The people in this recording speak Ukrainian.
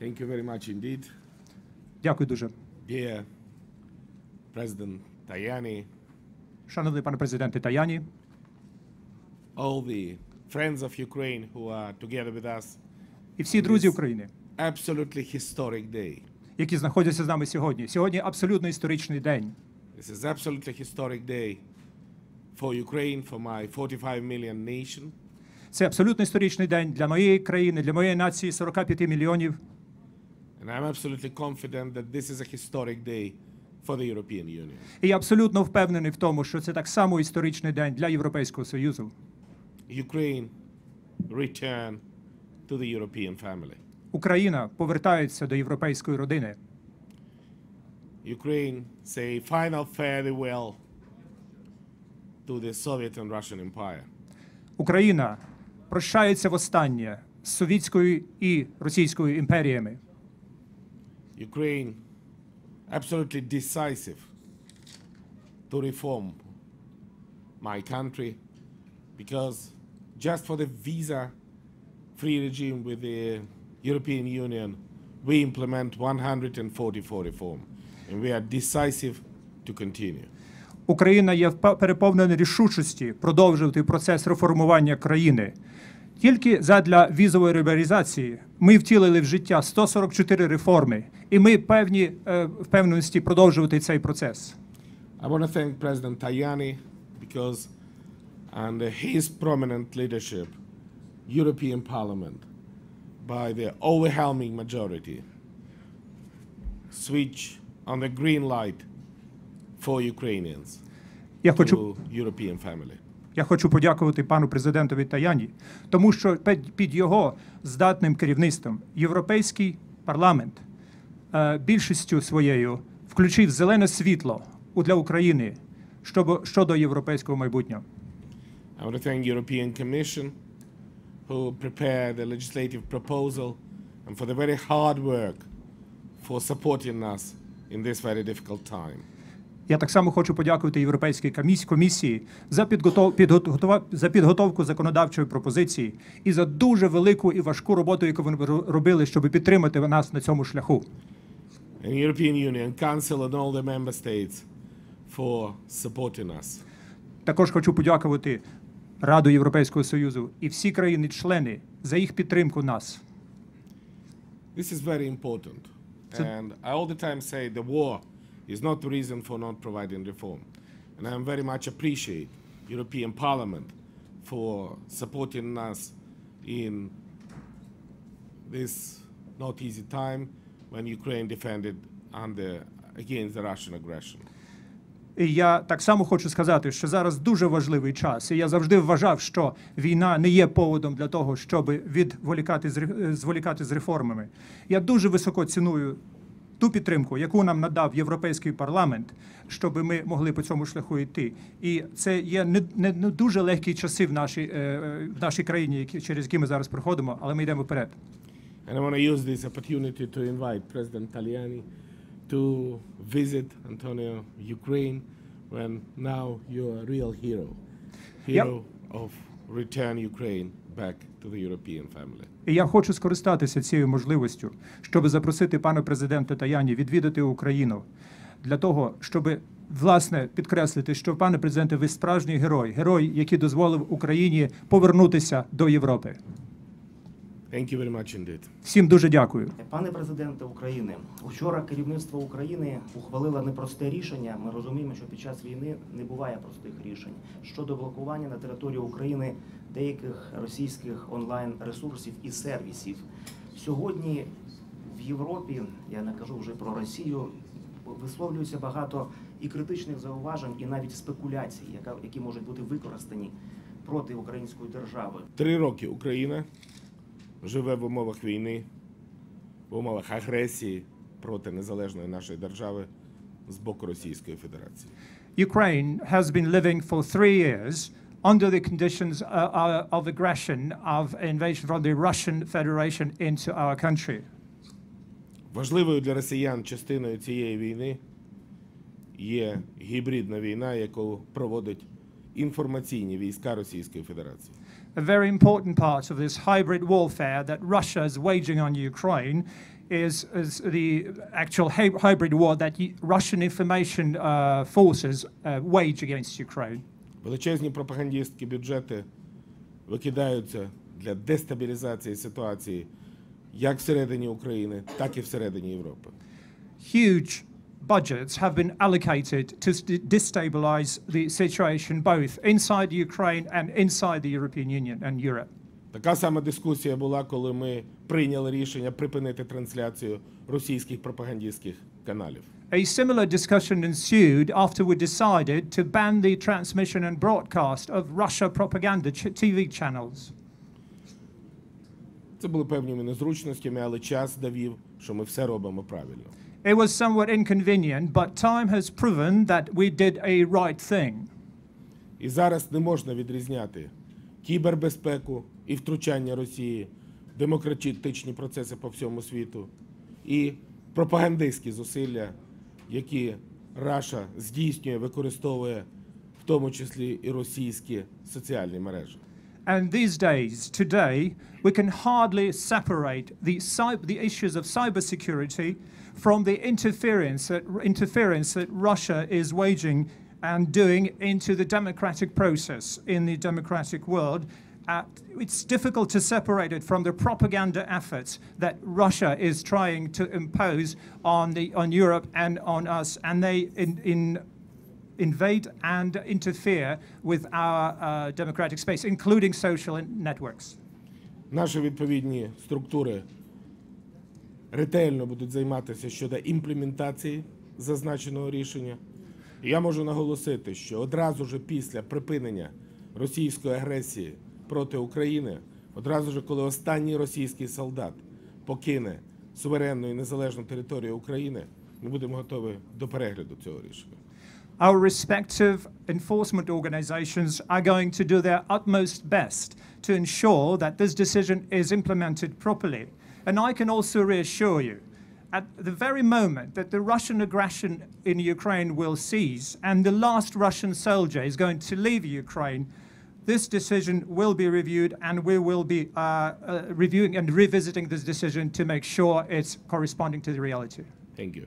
Thank you very much indeed, Дякую дуже. dear President Tajani, Шановний пане президенте Таяні, all the friends of Ukraine who are together with us. і всі друзі України, Absolutely historic day. які знаходяться з нами сьогодні. Сьогодні абсолютно історичний день. This is absolutely historic day for Ukraine, for my 45 million nation. Це абсолютно історичний день для моєї країни, для моєї нації 45 мільйонів. And I'm absolutely confident that this is a historic day for the European Union. І я абсолютно впевнений в тому, що це так само історичний день для Європейського Союзу. Ukraine return to the European family. Україна повертається до європейської родини. Ukraine say final farewell to the Soviet and Russian Empire. Україна прощається востаннє з совітською і російською імперіями. Ukraine absolutely decisive to reform my country because just for the visa free regime with the European Union, we implement 144 reform and we are decisive to continue. Україна є переповнена рішучості продовжувати процес реформування країни. Тільки задля візової лібералізації ми втілили в життя 144 реформи, і ми певні е, впевненості продовжувати цей процес. I want to thank President Tajani because under his prominent leadership, European Parliament, by the overwhelming majority, switch on the green light for Ukrainians Я хочу to European family. Я хочу подякувати пану президентові Таяні, тому що під, його здатним керівництвом європейський парламент е, більшістю своєю включив зелене світло для України щодо європейського майбутнього. I want to thank European Commission who prepared the legislative proposal and for the very hard work for supporting us in this very difficult time. Я так само хочу подякувати Європейській коміс- комісії за, підготов, підготова- за підготовку законодавчої пропозиції і за дуже велику і важку роботу, яку вони робили, щоб підтримати нас на цьому шляху. and European Union, Council, and all the member states for supporting us. Також хочу подякувати Раду Європейського Союзу і всі країни-члени за їх підтримку нас. This is very important. and I all the time say the war is not the reason for not providing reform. And I very much appreciate European Parliament for supporting us in this not easy time when Ukraine defended under against the Russian aggression. І я так само хочу сказати, що зараз дуже важливий час. І я завжди вважав, що війна не є поводом для того, щоб відволікати зволікати з реформами. Я дуже високо ціную ту підтримку, яку нам надав європейський парламент, щоб ми могли по цьому шляху йти. І це є не, не, не дуже легкі часи в нашій, е, в нашій країні, які, через які ми зараз проходимо, але ми йдемо вперед. And I want to use this opportunity to invite President Taliani to visit Antonio, Ukraine, when now you're a real hero, hero of return Ukraine back to the European family. І я хочу скористатися цією можливістю, щоб запросити пана президента Таяні відвідати Україну для того, щоб власне підкреслити, що пане президенте, ви справжній герой, герой, який дозволив Україні повернутися до Європи. Thank you very much indeed. Всім дуже дякую. Пане президенте України, вчора керівництво України ухвалило непросте рішення. Ми розуміємо, що під час війни не буває простих рішень щодо блокування на території України деяких російських онлайн ресурсів і сервісів. Сьогодні в Європі, я не кажу вже про Росію, висловлюється багато і критичних зауважень, і навіть спекуляцій, яка- які можуть бути використані проти української держави. Три роки Україна живе в умовах війни, в умовах агресії проти незалежної нашої держави з боку Російської Федерації. Ukraine has been living for three years under the conditions uh, uh, of aggression of invasion from the Russian Federation into our country. Важливою для росіян частиною цієї війни є гібридна війна, яку проводять інформаційні війська Російської Федерації. a very important part of this hybrid warfare that Russia is waging on Ukraine is, is the actual hy- hybrid war that y- Russian information uh, forces uh, wage against Ukraine. Величезні пропагандистські бюджети викидаються для дестабілізації ситуації як всередині України, так і всередині Європи. Huge budgets have been allocated to st- destabilize the situation both inside Ukraine and inside the European Union and Europe. Така сама дискусія була, коли ми прийняли рішення припинити трансляцію російських пропагандистських каналів. A similar discussion ensued after we decided to ban the transmission and broadcast of Russia propaganda ch- TV channels. Це були певними незручностями, але час довів, що ми все робимо правильно. It was somewhat inconvenient, but time has proven that we did a right thing. І зараз не можна відрізняти кібербезпеку і втручання Росії демократичні процеси по всьому світу і пропагандистські зусилля, які Раша здійснює, використовує в тому числі і російські соціальні мережі. And these days, today, we can hardly separate the, the issues of cybersecurity from the interference that, interference that Russia is waging and doing into the democratic process in the democratic world. Uh, it's difficult to separate it from the propaganda efforts that Russia is trying to impose on, the, on Europe and on us. And they, in, in invade and interfere with our uh, democratic space, including social networks. Наші відповідні структури ретельно будуть займатися щодо імплементації зазначеного рішення. Я можу наголосити, що одразу ж після припинення російської агресії проти України, одразу ж, коли останній російський солдат покине суверенну і незалежну територію України, ми будемо готові до перегляду цього рішення. Our respective enforcement organizations are going to do their utmost best to ensure that this decision is implemented properly. And I can also reassure you, at the very moment that the Russian aggression in Ukraine will cease and the last Russian soldier is going to leave Ukraine, this decision will be reviewed and we will be uh, uh, reviewing and revisiting this decision to make sure it's corresponding to the reality. Thank you.